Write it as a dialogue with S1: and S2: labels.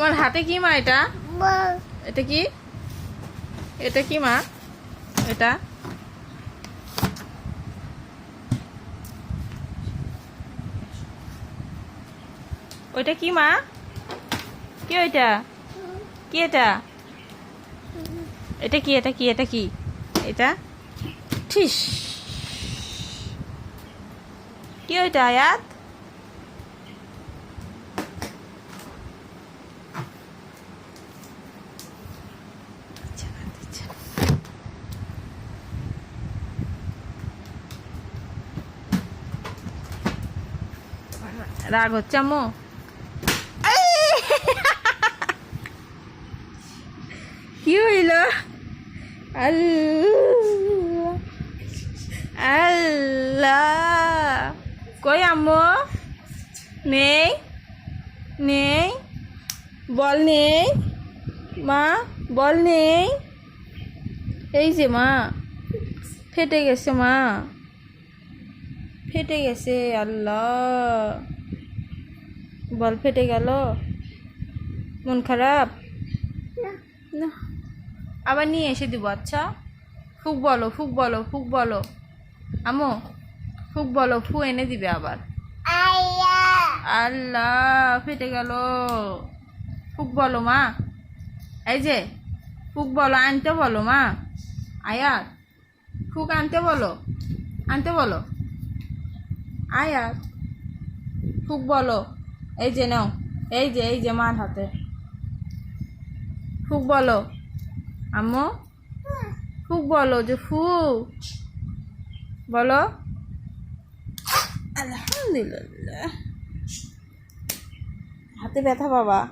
S1: তোমার হাতে কি মা এটা? এটা কি? এটা কি মা? এটা? ওইটা কি মা? কি ওইটা? কি এটা? এটা কি এটা কি এটা কি? এটা? ঠিস কি ওইটা আয়াত? রাগ হচ্ছে, আম্মু? কি হইল? আল্লাহ। কই, আম্মু? নেই? নেই? বল নেই? মা, বল নেই? এই যে মা, ফেটে গেছে মা। ফেটে গেছে আল্লাহ। বল ফেটে গেল? মন খারাপ? না আবার নিয়ে এসে দিব আচ্ছা। ফুক বলো ফুক বলো ফুক বলো। আমো ফুক বলো ফু এনে দিবে আবার। আল্লাহ ফেটে গেল। ফুক বলো মা। এই যে ফুক বলো আনতে বলো মা। আয়াত ফুক আনতে বলো আনতে বলো। আয়াত? ফুক বলো। এই যে নাও। এই যে এই যে মার হাতে। ফুক বলো। আম্মু? ফুক বলো যে ফু। বলো। আলহামদুলিল্লাহ। হাতে ব্যথা বাবা।